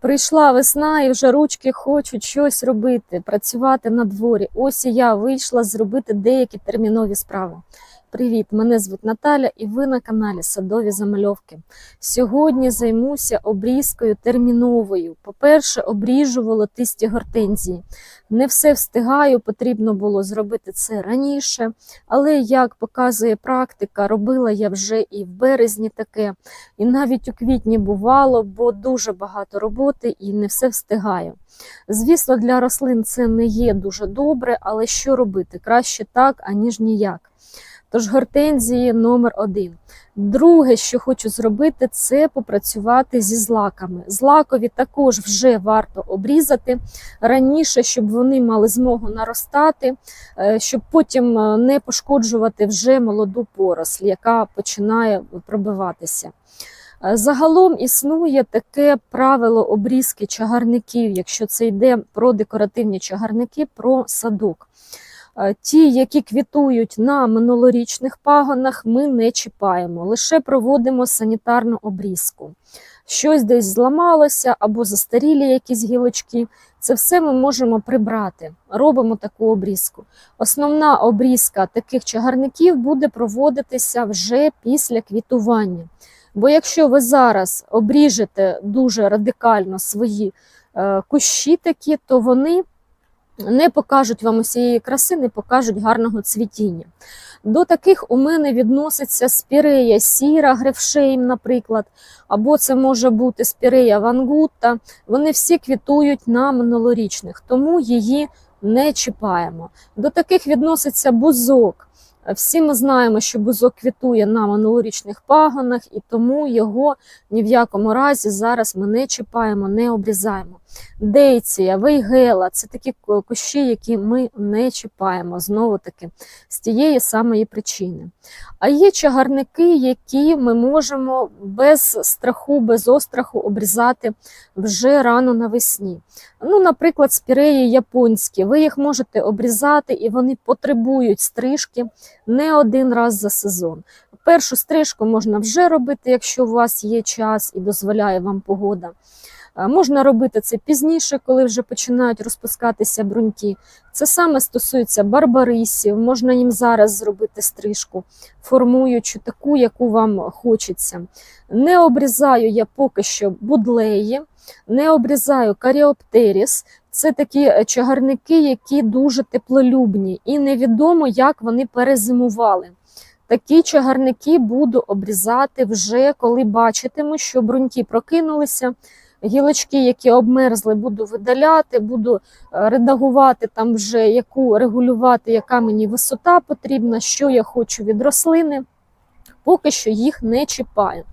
Прийшла весна і вже ручки хочуть щось робити, працювати на дворі. Ось і я вийшла зробити деякі термінові справи. Привіт, мене звуть Наталя, і ви на каналі Садові Замальовки. Сьогодні займуся обрізкою терміновою. По-перше, обріжу волотисті гортензії. Не все встигаю, потрібно було зробити це раніше, але як показує практика, робила я вже і в березні таке, і навіть у квітні бувало, бо дуже багато роботи і не все встигаю. Звісно, для рослин це не є дуже добре, але що робити? Краще так, аніж ніяк. Тож гортензії номер один. Друге, що хочу зробити, це попрацювати зі злаками. Злакові також вже варто обрізати раніше, щоб вони мали змогу наростати, е, щоб потім е, не пошкоджувати вже молоду поросль, яка починає пробиватися. Е, Загалом існує таке правило обрізки чагарників, якщо це йде про декоративні чагарники, про садок. Е, Ті, які квітують на минулорічних пагонах, ми не чіпаємо, лише проводимо санітарну обрізку. Щось десь зламалося або застарілі якісь гілочки. Це все ми можемо прибрати. Робимо таку обрізку. Основна обрізка таких чагарників буде проводитися вже після квітування. Бо якщо ви зараз обріжете дуже радикально свої е, кущі такі, то вони не покажуть вам усієї краси, не покажуть гарного цвітіння. До таких у мене відноситься спірея сіра, грефшейм, наприклад, або це може бути спірея вангутта. Вони всі квітують на минулорічних, тому її не чіпаємо. До таких відноситься бузок. Всі ми знаємо, що бузок квітує на минулорічних пагонах, і тому його ні в якому разі зараз ми не чіпаємо, не обрізаємо. Дейція, вейгела це такі кущі, які ми не чіпаємо знову таки з тієї самої причини. А є чагарники, які ми можемо без страху, без остраху обрізати вже рано навесні. Ну, наприклад, спіреї японські. Ви їх можете обрізати, і вони потребують стрижки не один раз за сезон. Першу стрижку можна вже робити, якщо у вас є час і дозволяє вам погода. Е, Можна робити це пізніше, коли вже починають розпускатися бруньки. Це саме стосується барбарисів, можна їм зараз зробити стрижку, формуючи таку, яку вам хочеться. Не обрізаю я поки що будлеї, не обрізаю каріоптеріс. Це такі е, чагарники, які дуже теплолюбні, і невідомо, як вони перезимували. Такі чагарники буду обрізати вже коли бачитиму, що бруньки прокинулися. Гілочки, які обмерзли, буду видаляти, буду е, редагувати там вже яку регулювати, яка мені висота потрібна, що я хочу від рослини. Поки що їх не чіпаю.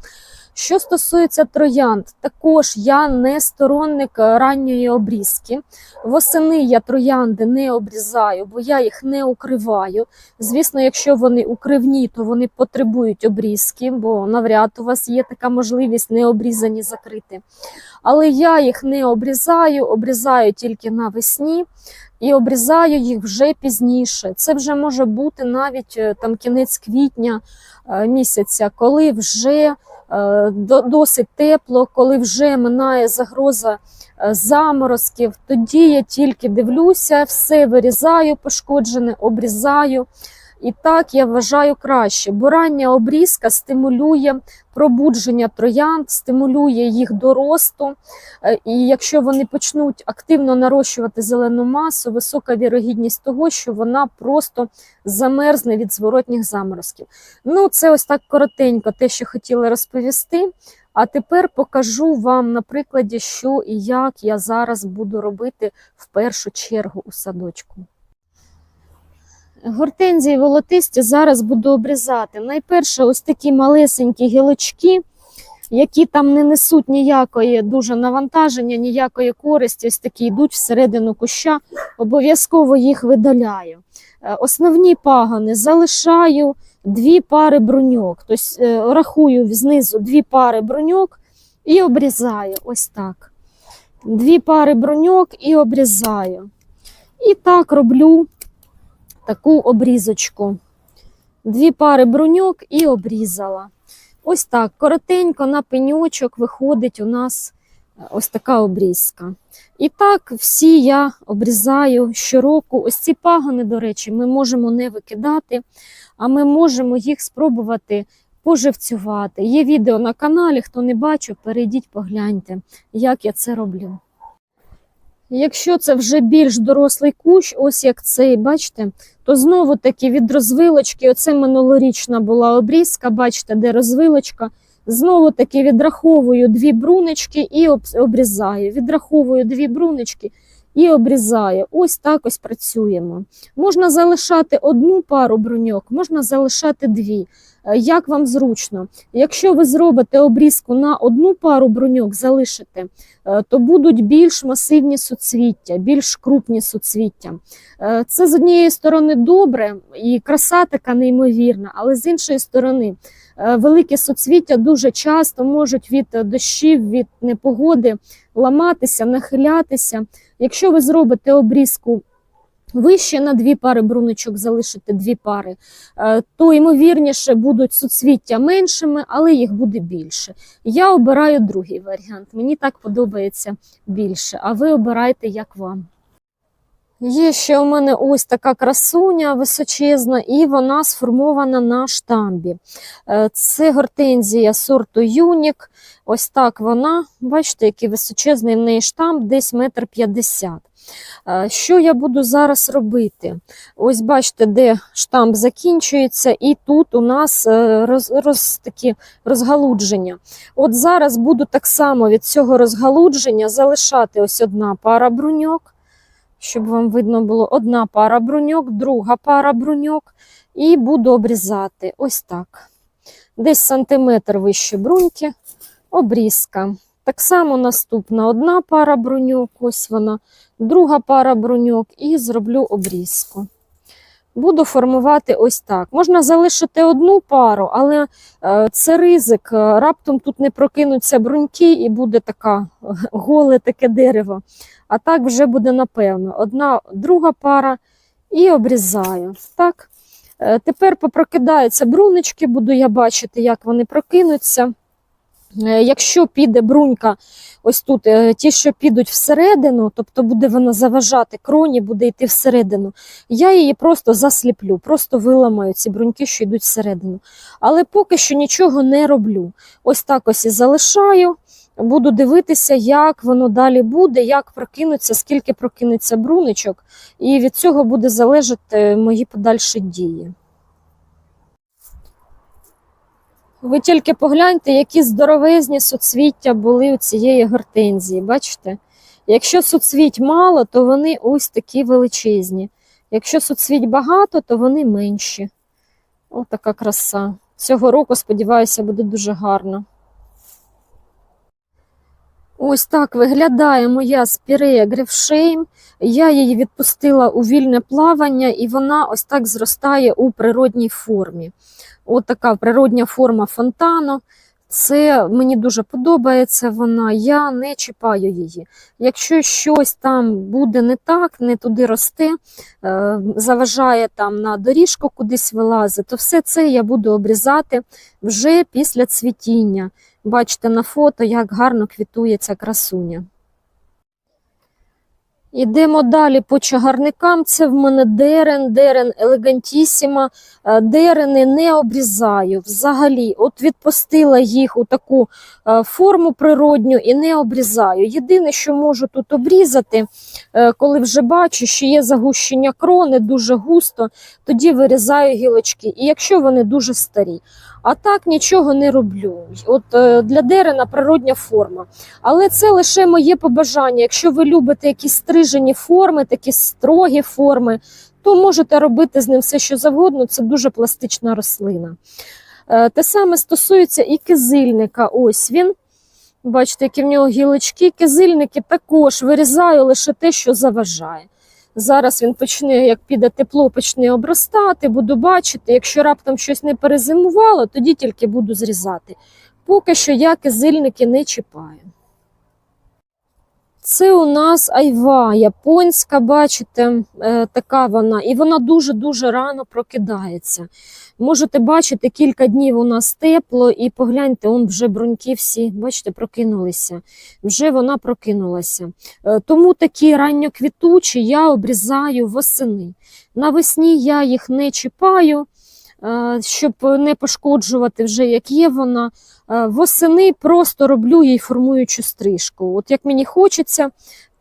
Що стосується троянд, також я не сторонник е, ранньої обрізки. Восени я троянди не обрізаю, бо я їх не укриваю. Звісно, якщо вони укривні, то вони потребують обрізки, бо навряд у вас є така можливість не обрізані закрити. Але я їх не обрізаю, обрізаю тільки навесні і обрізаю їх вже пізніше. Це вже може бути навіть е, там кінець квітня е, місяця, коли вже е, досить тепло, коли вже минає загроза заморозків. Тоді я тільки дивлюся, все вирізаю пошкоджене, обрізаю. І так я вважаю краще, бо рання обрізка стимулює пробудження троянд, стимулює їх до росту. Е, І якщо вони почнуть активно нарощувати зелену масу, висока вірогідність того, що вона просто замерзне від зворотніх заморозків. Ну, це ось так коротенько, те, що хотіла розповісти. А тепер покажу вам на прикладі, що і як я зараз буду робити в першу чергу у садочку. Гортензії волотисті зараз буду обрізати. Найперше, ось такі малесенькі гілочки, які там не несуть ніякої дуже навантаження, ніякої користі, ось такі йдуть всередину куща. Обов'язково їх видаляю. Е, Основні пагони залишаю дві пари бруньок. Тобто е, рахую знизу дві пари бруньок і обрізаю. Ось так. Дві пари бруньок і обрізаю. І так роблю таку обрізочку. Дві пари бруньок і обрізала. Ось так, коротенько на пеньочок виходить у нас Ось така обрізка. І так всі я обрізаю щороку. Ось ці пагони, до речі, ми можемо не викидати, а ми можемо їх спробувати поживцювати. Є відео на каналі, хто не бачив, перейдіть, погляньте, як я це роблю. Якщо це вже більш дорослий кущ, ось як цей, бачите, то знову таки від розвилочки, оце минулорічна була обрізка, бачите, де розвилочка. Знову таки відраховую дві бруночки і обрізаю. Відраховую дві брунечки і обрізаю. Ось так ось працюємо. Можна залишати одну пару бруньок, можна залишати дві. Е, Як вам зручно. Якщо ви зробите обрізку на одну пару бруньок, залишите, е, то будуть більш масивні суцвіття, більш крупні суцвіття. Е, Це з однієї сторони добре і краса така неймовірна, але з іншої сторони, великі суцвіття дуже часто можуть від дощів, від непогоди ламатися, нахилятися. Якщо ви зробите обрізку вище на дві пари бруночок, залишите дві пари, е, то ймовірніше будуть суцвіття меншими, але їх буде більше. Я обираю другий варіант. Мені так подобається більше. А ви обирайте, як вам. Є ще у мене ось така красуня височезна, і вона сформована на штамбі. Е, Це гортензія сорту Юнік. Ось так вона. Бачите, який височезний в неї штамп, десь метр п'ятдесят. Е, Що я буду зараз робити? Ось бачите, де штамп закінчується, і тут у нас е, роз, роз, такі розгалудження. От зараз буду так само від цього розгалудження залишати ось одна пара бруньок, щоб вам видно було одна пара бруньок, друга пара бруньок, і буду обрізати ось так. Десь сантиметр вище бруньки, обрізка. Так само наступна одна пара бруньок, ось вона, друга пара бруньок, і зроблю обрізку. Буду формувати ось так. Можна залишити одну пару, але е, це ризик. е, Раптом тут не прокинуться бруньки і буде така голе таке дерево. А так вже буде напевно. Одна, друга пара і обрізаю. Так. Е, Тепер попрокидаються брунички, буду я бачити, як вони прокинуться. Е, Якщо піде брунька, ось тут е, ті, що підуть всередину, тобто буде вона заважати кроні, буде йти всередину, я її просто засліплю, просто виламаю ці бруньки, що йдуть всередину. Але поки що нічого не роблю. Ось так ось і залишаю. Буду дивитися, як воно далі буде, як прокинуться, скільки прокинеться бруничок, і від цього буде залежати мої подальші дії. Ви тільки погляньте, які здоровезні суцвіття були у цієї гортензії. Бачите? Якщо суцвіть мало, то вони ось такі величезні. Якщо суцвіть багато, то вони менші. Ось така краса. Цього року, сподіваюся, буде дуже гарно. Ось так виглядає моя спірея Грефшейм. Я її відпустила у вільне плавання, і вона ось так зростає у природній формі. От така природня форма фонтану. Це мені дуже подобається вона, я не чіпаю її. Якщо щось там буде не так, не туди росте, е, заважає там на доріжку кудись вилазить, то все це я буду обрізати вже після цвітіння. Бачите на фото, як гарно квітує ця красуня. Ідемо далі по чагарникам. Це в мене дерен, дерен елегантісіма. Е, Дерени не обрізаю взагалі. От відпустила їх у таку е, форму природню і не обрізаю. Єдине, що можу тут обрізати, е, коли вже бачу, що є загущення крони дуже густо, тоді вирізаю гілочки. І якщо вони дуже старі. А так нічого не роблю. От е, для дерена природня форма. Але це лише моє побажання. Якщо ви любите якісь стрижені форми, такі строгі форми, то можете робити з ним все, що завгодно. Це дуже пластична рослина. Е, Те саме стосується і кизильника. Ось він. Бачите, які в нього гілочки. Кизильники також вирізаю лише те, що заважає. Зараз він почне, як піде тепло, почне обростати, буду бачити. Якщо раптом щось не перезимувало, тоді тільки буду зрізати. Поки що я кизильники не чіпаю. Це у нас айва японська, бачите, е, така вона, і вона дуже-дуже рано прокидається. Можете бачити, кілька днів у нас тепло, і погляньте, он вже бруньки всі, бачите, прокинулися. Вже вона прокинулася. Е, Тому такі ранньоквітучі я обрізаю восени. Навесні я їх не чіпаю, щоб не пошкоджувати вже, як є вона. Е, Восени просто роблю їй формуючу стрижку. От як мені хочеться,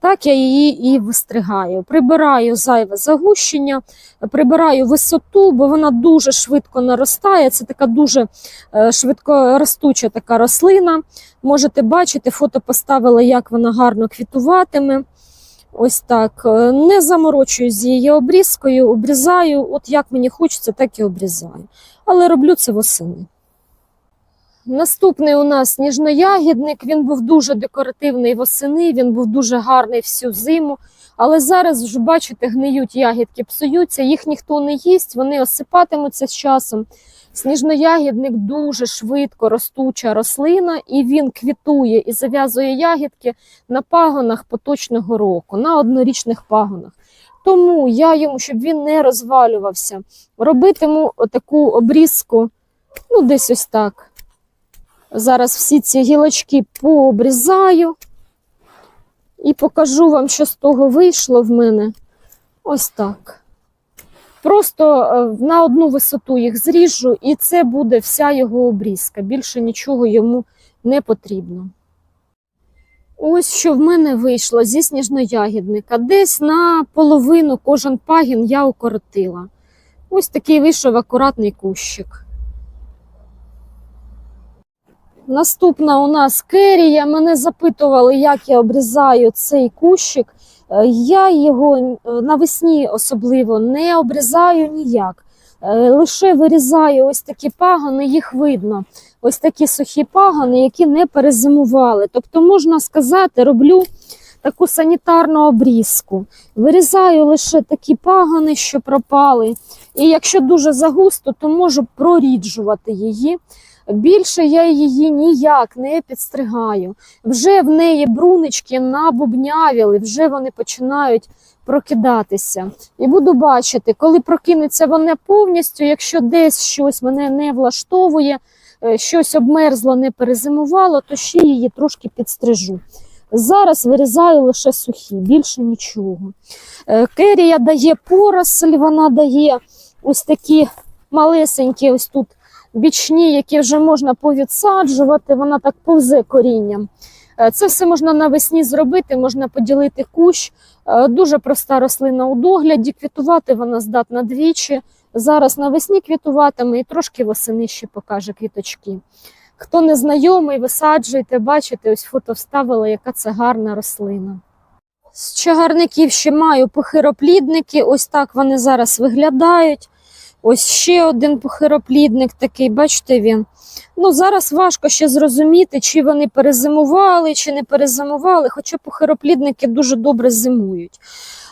так я її і вистригаю. Прибираю зайве загущення, прибираю висоту, бо вона дуже швидко наростає. Це така дуже е, швидкоростуча така рослина. Можете бачити, фото поставила, як вона гарно квітуватиме. Ось так. Е, Не заморочуюсь з її обрізкою, обрізаю, от як мені хочеться, так і обрізаю. Але роблю це восени. Наступний у нас ніжноягідник. Він був дуже декоративний восени, він був дуже гарний всю зиму. Але зараз вже бачите, гниють ягідки, псуються, їх ніхто не їсть, вони осипатимуться з часом. Сніжноягідник дуже швидко ростуча рослина, і він квітує і зав'язує ягідки на пагонах поточного року, на однорічних пагонах. Тому я йому, щоб він не розвалювався, робитиму таку обрізку, ну десь ось так. Зараз всі ці гілочки пообрізаю і покажу вам, що з того вийшло в мене. Ось так. Просто е, на одну висоту їх зріжу, і це буде вся його обрізка. Більше нічого йому не потрібно. Ось що в мене вийшло зі сніжноягідника. Десь на половину кожен пагін я укоротила. Ось такий вийшов акуратний кущик. Наступна у нас керія. Мене запитували, як я обрізаю цей кущик. Е, Я його е, навесні особливо не обрізаю ніяк. Е, Лише вирізаю ось такі пагони, їх видно. Ось такі сухі пагони, які не перезимували. Тобто, можна сказати, роблю таку санітарну обрізку. Вирізаю лише такі пагони, що пропали. І якщо дуже загусто, то можу проріджувати її. Більше я її ніяк не підстригаю. Вже в неї брунички набубнявіли, вже вони починають прокидатися. І буду бачити, коли прокинеться вона повністю, якщо десь щось мене не влаштовує, е, щось обмерзло, не перезимувало, то ще її трошки підстрижу. Зараз вирізаю лише сухі, більше нічого. Е, Керія дає поросль, вона дає ось такі малесенькі, ось тут бічні, які вже можна повідсаджувати, вона так повзе корінням. Е, Це все можна навесні зробити, можна поділити кущ. Е, Дуже проста рослина у догляді, квітувати вона здатна двічі. Зараз навесні квітуватиме і трошки восени ще покаже квіточки. Хто не знайомий, висаджуйте, бачите, ось фото вставила, яка це гарна рослина. З чагарників ще маю похироплідники, ось так вони зараз виглядають. Ось ще один похироплідник такий, бачите він. Ну, зараз важко ще зрозуміти, чи вони перезимували, чи не перезимували, хоча похироплідники дуже добре зимують.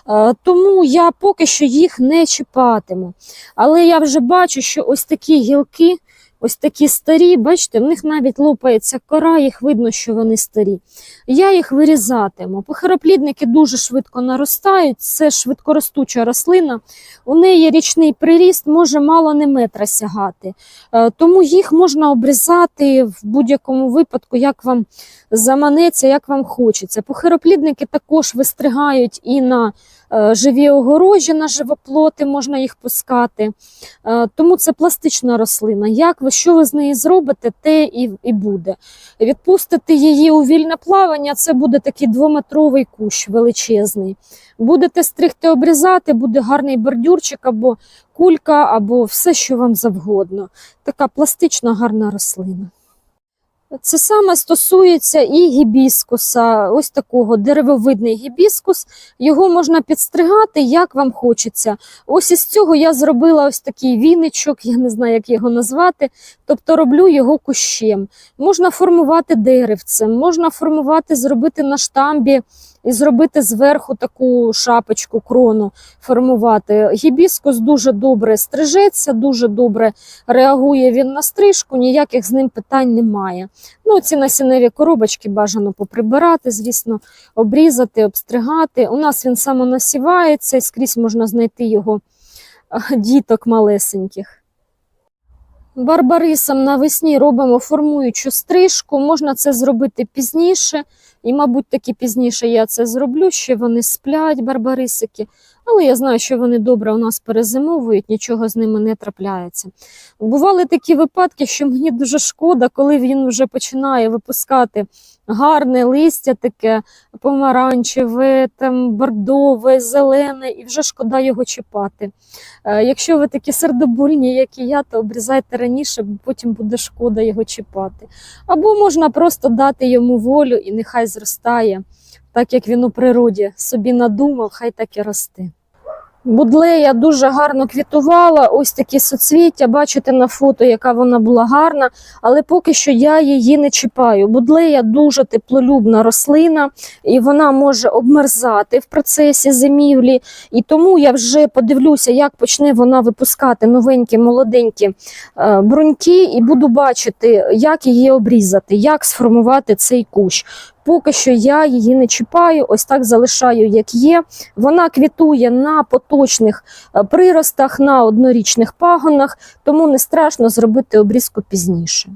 Е, Тому я поки що їх не чіпатиму. Але я вже бачу, що ось такі гілки, ось такі старі, бачите, в них навіть лопається кора, їх видно, що вони старі. Я їх вирізатиму. Похироплідники дуже швидко наростають, це швидкоростуча рослина. У неї річний приріст може мало не метра сягати. Е, Тому їх можна обрізати в будь-якому випадку, як вам заманеться, як вам хочеться. Похироплідники також вистригають і на е, живі огорожі, на живоплоти можна їх пускати. Е, Тому це пластична рослина. Як ви, що ви з неї зробите, те і, і буде. Відпустити її у вільне плавання, це буде такий двометровий кущ величезний. Будете стригти, обрізати, буде гарний бордюрчик або кулька, або все, що вам завгодно. Така пластична гарна рослина. Це саме стосується і гібіскуса, ось такого деревовидний гібіскус. Його можна підстригати, як вам хочеться. Ось із цього я зробила ось такий віничок, я не знаю, як його назвати. Тобто роблю його кущем. Можна формувати деревцем, можна формувати, зробити на штамбі і зробити зверху таку шапочку, крону формувати. Гібіскус дуже добре стрижеться, дуже добре реагує він на стрижку, ніяких з ним питань немає. Ну, ці насінневі коробочки бажано поприбирати, звісно, обрізати, обстригати. У нас він самонасівається і скрізь можна знайти його діток малесеньких. Барбарисам навесні робимо формуючу стрижку. Можна це зробити пізніше, і, мабуть, таки пізніше я це зроблю, ще вони сплять, барбарисики. Але я знаю, що вони добре у нас перезимовують, нічого з ними не трапляється. Бували такі випадки, що мені дуже шкода, коли він вже починає випускати гарне листя, таке помаранчеве, там, бордове, зелене, і вже шкода його чіпати. Е, Якщо ви такі сердобольні, як і я, то обрізайте раніше, бо потім буде шкода його чіпати. Або можна просто дати йому волю і нехай зростає, так як він у природі собі надумав, хай так і росте. Будлея дуже гарно квітувала, ось такі соцвіття, бачите на фото, яка вона була гарна, але поки що я її не чіпаю. Будлея дуже теплолюбна рослина, і вона може обмерзати в процесі зимівлі. І тому я вже подивлюся, як почне вона випускати новенькі молоденькі е, бруньки, і буду бачити, як її обрізати, як сформувати цей кущ. Поки що я її не чіпаю, ось так залишаю, як є. Вона квітує на поточних е, приростах, на однорічних пагонах, тому не страшно зробити обрізку пізніше.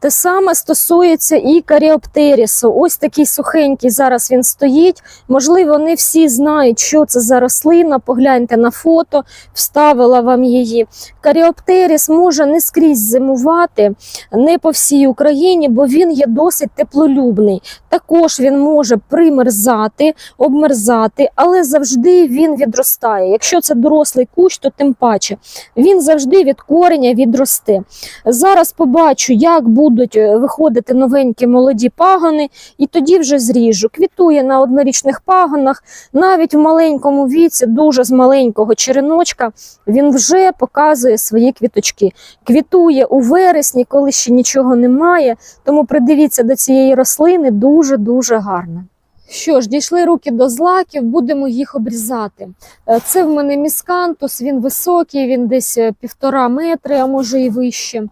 Те саме стосується і каріоптерісу. Ось такий сухенький зараз він стоїть. Можливо, не всі знають, що це за рослина. Погляньте на фото, вставила вам її. Каріоптеріс може не скрізь зимувати, не по всій Україні, бо він є досить теплолюбний. Також він може примерзати, обмерзати, але завжди він відростає. Якщо це дорослий кущ, то тим паче він завжди від кореня відросте. Зараз побачу, як будуть е, виходити новенькі молоді пагони, і тоді вже зріжу. Квітує на однорічних пагонах, навіть в маленькому віці, дуже з маленького череночка, він вже показує свої квіточки. Квітує у вересні, коли ще нічого немає. Тому придивіться до цієї рослини дуже-дуже гарно. Що ж, дійшли руки до злаків, будемо їх обрізати. Е, Це в мене міскантус, він високий, він десь е, півтора метри, а може і вище.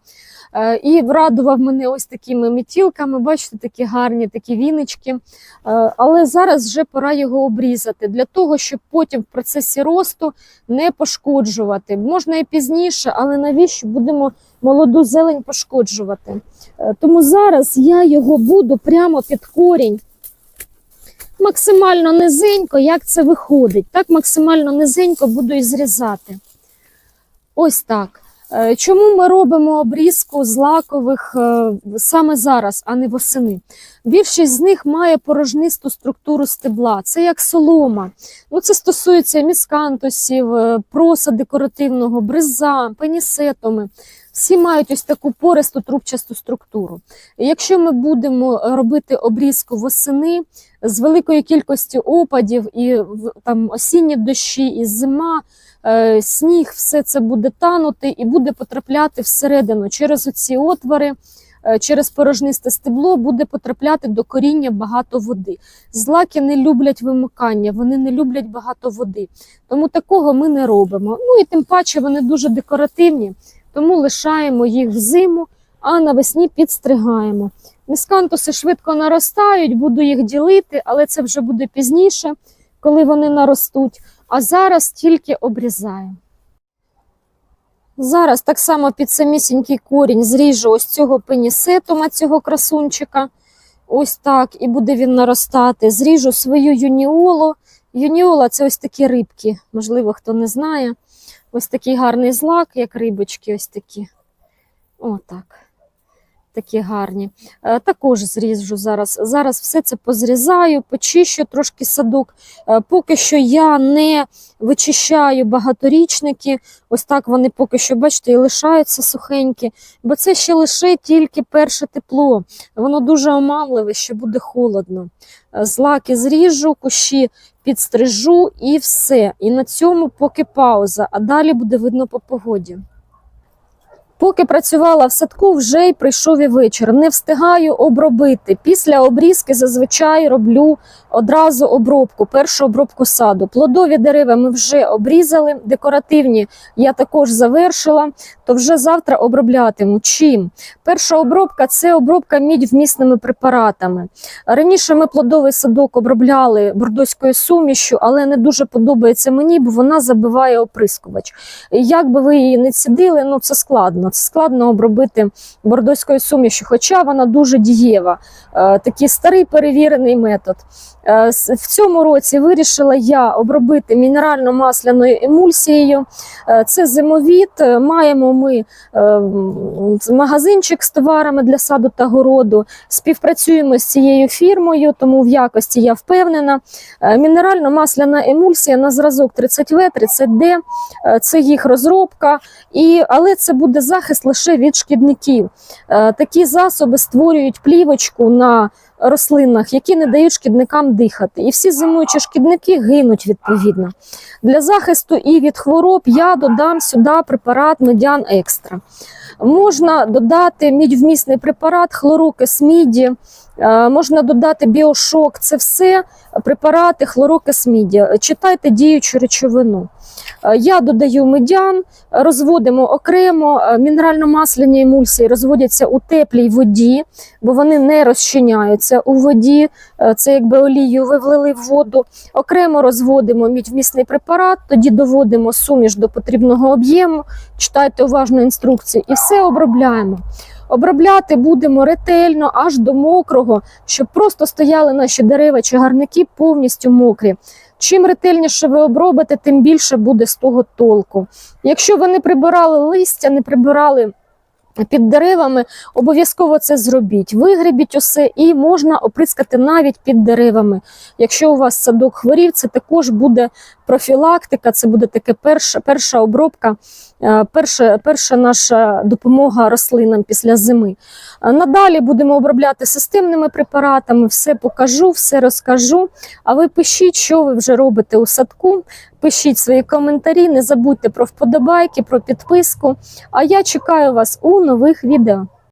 Е, І врадував мене ось такими мітілками, бачите, такі гарні такі віночки. Е, Але зараз вже пора його обрізати для того, щоб потім в процесі росту не пошкоджувати. Можна і пізніше, але навіщо будемо молоду зелень пошкоджувати? Е, Тому зараз я його буду прямо під корінь. Максимально низенько, як це виходить. Так максимально низенько буду і зрізати. Ось так. Е, Чому ми робимо обрізку злакових е, саме зараз, а не восени? Більшість з них має порожнисту структуру стебла. Це як солома. Ну, це стосується міскантусів, е, проса декоративного, бриза, пенісетоми. Всі мають ось таку пористу трубчасту структуру. Якщо ми будемо робити обрізку восени з великої кількості опадів і там осінні дощі, і зима, сніг, все це буде танути і буде потрапляти всередину через оці отвори. е, Через порожнисте стебло буде потрапляти до коріння багато води. Злаки не люблять вимикання, вони не люблять багато води. Тому такого ми не робимо. Ну і тим паче вони дуже декоративні, тому лишаємо їх взиму, а навесні підстригаємо. Міскантуси швидко наростають, буду їх ділити, але це вже буде пізніше, коли вони наростуть. А зараз тільки обрізаємо. Зараз так само під самісінький корінь зріжу ось цього пенісетума, цього красунчика. Ось так, і буде він наростати. Зріжу свою юніолу. Юніола це ось такі рибки, можливо, хто не знає. Ось такий гарний злак, як рибочки, ось такі. Отак. Такі гарні. Е, Також зріжу зараз. Зараз все це позрізаю, почищу трошки садок. Е, Поки що я не вичищаю багаторічники. Ось так вони поки що, бачите, і лишаються сухенькі. Бо це ще лише тільки перше тепло. Воно дуже оманливе, що буде холодно. Е, Злаки зріжу, кущі підстрижу і все. І на цьому поки пауза, а далі буде видно по погоді. Поки працювала в садку, вже й прийшов і вечір. Не встигаю обробити. Після обрізки зазвичай роблю одразу обробку, першу обробку саду. Плодові дерева ми вже обрізали, декоративні я також завершила, то вже завтра оброблятиму. Чим? Перша обробка це обробка мідь-вмісними препаратами. Раніше ми плодовий садок обробляли бордоською сумішю, але не дуже подобається мені, бо вона забиває оприскувач. Як би ви її не цідили, ну це складно. Це складно обробити бордоською сумішю, хоча вона дуже дієва. Е, Такий старий перевірений метод. Е, В цьому році вирішила я обробити мінерально-масляною емульсією. Е, Це зимовід. Е, Маємо ми магазинчик з товарами для саду та городу. Співпрацюємо з цією фірмою, тому в якості я впевнена. Мінерально-масляна емульсія на зразок 30В, 30Д. Е, Це їх розробка, і, але це буде захист лише від шкідників. Е, Такі засоби створюють плівочку на рослинах, які не дають шкідникам дихати. І всі зимуючі шкідники гинуть відповідно. Для захисту і від хвороб я додам сюди препарат Медіан Екстра. Можна додати мідьвмісний препарат, хлорокис міді, можна додати біошок. Це все препарати хлорокис міді. Читайте діючу речовину. Е, Я додаю медян, розводимо окремо. Е, Мінерально-масляні емульсії розводяться у теплій воді, бо вони не розчиняються у воді. Е, Це якби олію ви влили в воду. Окремо розводимо мідьвмісний препарат, тоді доводимо суміш до потрібного об'єму, читайте уважно інструкцію і все обробляємо. Обробляти будемо ретельно аж до мокрого, щоб просто стояли наші дерева чи гарники повністю мокрі. Чим ретельніше ви обробите, тим більше буде з того толку. Якщо ви не прибирали листя, не прибирали під деревами, обов'язково це зробіть. Вигребіть усе і можна оприскати навіть під деревами. Якщо у вас садок хворів, це також буде профілактика, це буде таке перша, перша обробка, е, перша, перша наша допомога рослинам після зими. Е, Надалі будемо обробляти системними препаратами, все покажу, все розкажу. А ви пишіть, що ви вже робите у садку. Пишіть свої коментарі, не забудьте про вподобайки, про підписку. А я чекаю вас у нових відео.